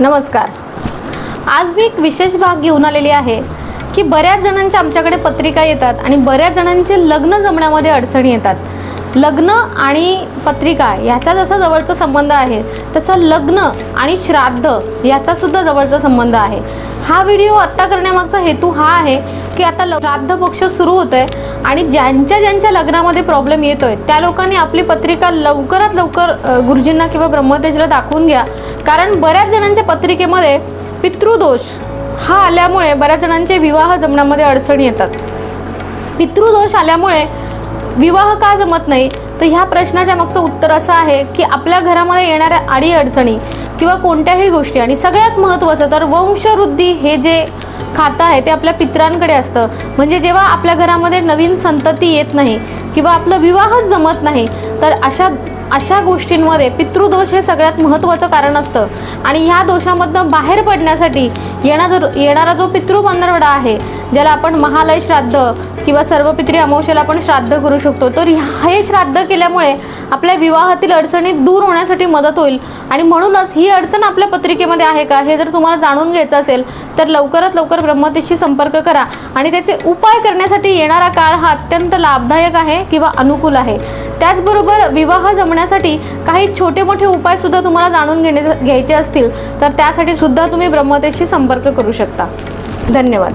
नमस्कार. आज मी एक विशेष भाग घेऊन आलेली आहे की बऱ्याच जणांच्या आमच्याकडे पत्रिका येतात आणि बऱ्याच जणांचे लग्न जमण्यामध्ये अडचणी येतात. लग्न आणि पत्रिका याचा जसा जवळचा संबंध आहे तसं लग्न आणि श्राद्ध याचा सुद्धा जवळचा संबंध आहे. हा व्हिडिओ आत्ता करण्यामागचा हेतू हा आहे की आता ल- श्राद्ध पक्ष सुरू होत आहे आणि ज्यांच्या ज्यांच्या लग्नामध्ये प्रॉब्लेम येतोय त्या लोकांनी आपली पत्रिका लवकरात लवकर गुरुजींना किंवा ब्रह्मतेजला दाखवून घ्या. कारण बऱ्याच जणांच्या पत्रिकेमध्ये पितृदोष हा आल्यामुळे बऱ्याच जणांचे विवाह जमण्यामध्ये अडचणी येतात. पितृदोष आल्यामुळे विवाह का जमत नाही? तर ह्या प्रश्नाच्या मागचं उत्तर असं आहे की आपल्या घरामध्ये येणाऱ्या आडी अडचणी किंवा कोणत्याही गोष्टी आणि सगळ्यात महत्त्वाचं तर वंशवृद्धी हे जे खातं आहे ते आपल्या पित्रांकडे असतं. म्हणजे जेव्हा आपल्या घरामध्ये नवीन संतती येत नाही किंवा आपलं विवाहच जमत नाही तर अशा अशा गोष्टींमध्ये पितृदोष हे सगळ्यात महत्त्वाचं कारण असतं. आणि ह्या दोषामधनं बाहेर पडण्यासाठी येणार जो येणारा जो पितृपंधरवडा आहे ज्याला आपण महालय श्राद्ध किंवा सर्व पित्री अमावस्याला आपण श्राद्ध करू शकतो तर हे श्राद्ध केल्यामुळे आपल्या विवाहातील अडचणी दूर होण्यासाठी मदत होईल. आणि म्हणूनच ही अडचण आपल्या पत्रिकेमध्ये आहे का हे जर तुम्हाला जाणून घ्यायचं असेल तर लवकरात लवकर ब्रह्मतेशी संपर्क करा. आणि त्याचे उपाय करण्यासाठी येणारा काळ हा अत्यंत लाभदायक आहे किंवा अनुकूल आहे. त्याचबरोबर विवाह जमण्यासाठी काही छोटे मोठे उपाय सुद्धा तुम्हाला जाणून घेणे घ्यायचे असतील तर त्यासाठी सुद्धा तुम्ही ब्रह्मतेशी संपर्क करू शकता. धन्यवाद.